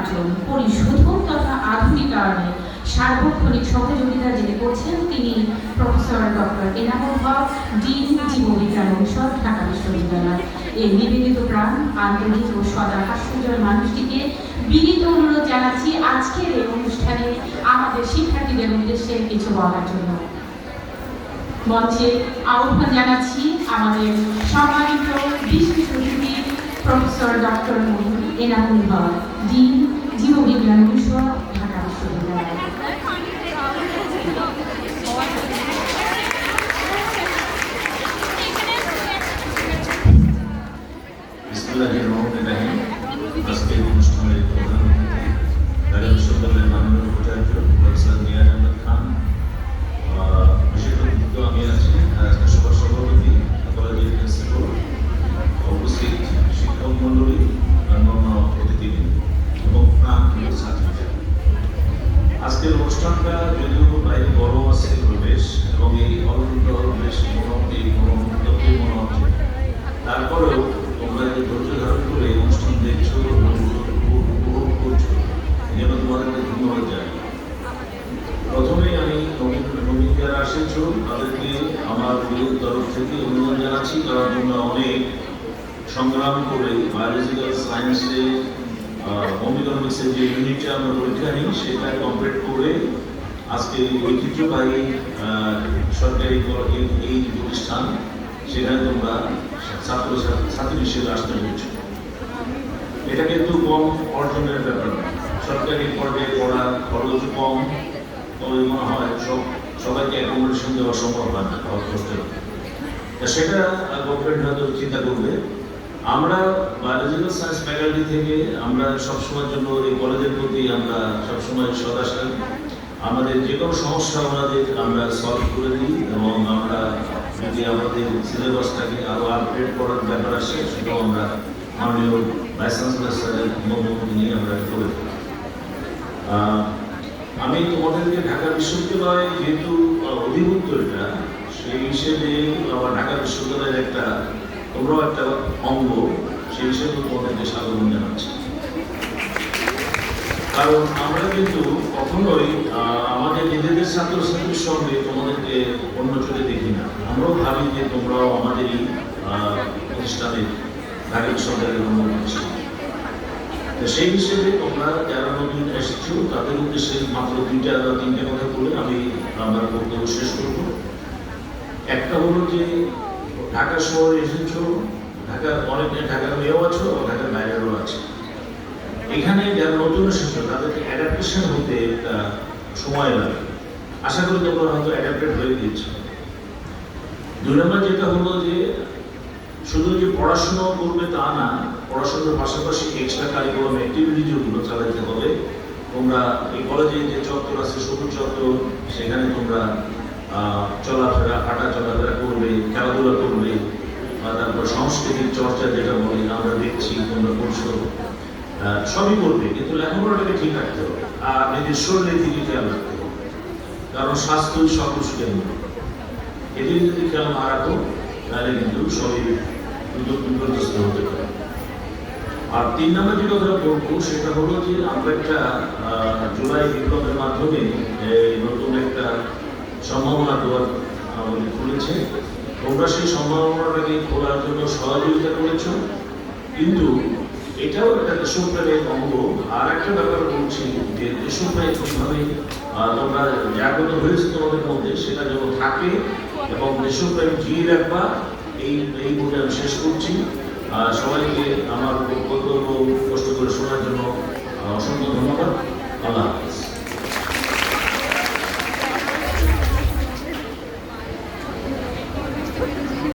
পুনর্নির্বাচন পরিশোধন তথা আধুনিকায়নে সার্বক্ষণিক সহযোগিতা যিনি করছেন, তিনি professor doctor Enamul Haque, dean জীববিজ্ঞান অনুষদ, ঢাকা বিশ্ববিদ্যালয়। এই নিবেদিত প্রাণ, আন্তরিক ও সদা হাস্যজল মানুষটিকে বিনীত অনুরোধ জানাচ্ছি আজকের এই অনুষ্ঠানে আমাদের শিক্ষার্থীদের উদ্দেশ্যে কিছু বলার জন্য। মঞ্চে আহ্বান জানাচ্ছি আমাদের সম্মানিত বিশেষ অতিথি professor doctor Enamul Haque. Dean জীববিজ্ঞান অনুষদ ঢাকা বিশ্ববিদ্যালয়। বিসমিল্লাহির রহমানির রহিম। বিরোধ তরফ থেকে অভিনন্দন জানাচ্ছি কারণ তোমরা অনেক সংগ্রাম করে বায়োলজিক্যাল সায়েন্সে হোমিওকনমিক্সের যে ইউনিটটা আমরা পরীক্ষা নিই সেটা কমপ্লিট করে আজকে ঐতিহ্যবাহী সরকারি এই- প্রতিষ্ঠান, সেখানে তোমরা ছাত্র ছাত্রী হিসেবে আসতে পেরেছ এটা কিন্তু কম অর্জনের ব্যাপার। সরকারি পর্যায়ে পড়া খরচ কম, তবে মনে হয় সব সবাইকে অ্যাকোমোডেশন দেওয়া সম্ভব হয় না হোস্টেল সেটা গভর্নমেন্ট হয়তো চিন্তা করবে। আমরা বায়োলজিক্যাল সায়েন্স ফ্যাকাল্টি থেকে আমরা সবসময়ের জন্য এই কলেজের প্রতি আমরা সবসময় সদাশা আমাদের যে কোনো সমস্যা আমাদের আমরা সলভ করে দিই এবং আমরা যদি আমাদের সিলেবাসটাকে আরও আপডেট করার ব্যাপার আসে, সেটাও আমরা মাননীয় ভাইস চ্যান্সেলর স্যারের অনুমতি নিয়ে আমরা করে থাকি আমি তোমাদেরকে ঢাকা বিশ্ববিদ্যালয় যেহেতু অধিভুক্ত এটা সেই হিসেবে আমার ঢাকা বিশ্ববিদ্যালয়ের একটা, তোমরাও একটা অঙ্গ, সেই হিসেবে তোমাদেরকে স্বাগত জানাচ্ছি। কারণ আমরা কিন্তু কখনোই আমাদের নিজেদের ছাত্রছাত্রীর সঙ্গে তোমাদেরকে অন্য চোখে দেখি না। আমরাও ভাবি যে তোমরাও আমাদেরই প্রতিষ্ঠানের ঢাকা বিশ্ববিদ্যালয়ের অন্য প্রতিষ্ঠান। সেই হিসেবে তোমরা এসেছ তাদের উদ্দেশ্যে মাত্র দুইটা তিনটে কথা বলে আমি আমার বক্তব্য শেষ করব। একটা হলো যে, ঢাকা শহরে এসেছ, ঢাকার অনেক ঢাকার মেয়েও আছো আর ঢাকার বাইরেরও আছে। এখানে যারা নতুন এসেছ, তাদেরকে অ্যাডাপ্টেশন হতে একটা সময় লাগে। আশা করি তোমরা হয়তো অ্যাডাপ্টেড হয়ে গিয়েছো। দুই নম্বর যেটা হলো যে, শুধু যে পড়াশোনা করবে তা না, পড়াশোনার পাশাপাশি এক্সট্রা কারিকুলাম অ্যাক্টিভিটিগুলো চালাতে হবে। তোমরা এই কলেজে যে চত্বর আছে, সবুজ চত্বর, সেখানে তোমরা চলাফেরা হাঁটা চলাফেরা করবে, খেলাধুলা করবে, বা তারপর সাংস্কৃতিক চর্চা যেটা বলি, আমরা দেখছি, তোমরা করছ। সবই করবে, কিন্তু লেখাপড়াটাকে ঠিক রাখতে হবে। আর নিজের শরীরের দিকে খেয়াল রাখতে হবে। কারণ স্বাস্থ্যই সকল মূল এদিকে যদি খেয়াল না রাখো, তাহলে কিন্তু সবই বিপর্যস্ত হতে পারে। আর তিন নম্বর যে কথা বলব, সেটা হলো যে আমরা একটা জুলাই বিপ্লবের মাধ্যমে নতুন একটা সম্ভাবনা দেওয়ার আমাদের খুলেছে তোমরা সেই সম্ভাবনাটাকে খোলার জন্য সহযোগিতা করেছ। কিন্তু এটাও একটা দেশপ্রেমের অঙ্গ। আর একটা ব্যাপার বলছি যে দেশপ্রেম কীভাবে তোমরা জাগ্রত হয়েছে তোমাদের মধ্যে, সেটা যেন থাকে এবং দেশপ্রেম জিয়ে রাখবা, এই এই বলে আমি শেষ করছি। সবাইকে আমার বক্তব্য কষ্ট করে শোনার জন্য অসংখ্য ধন্যবাদ। আল্লাহ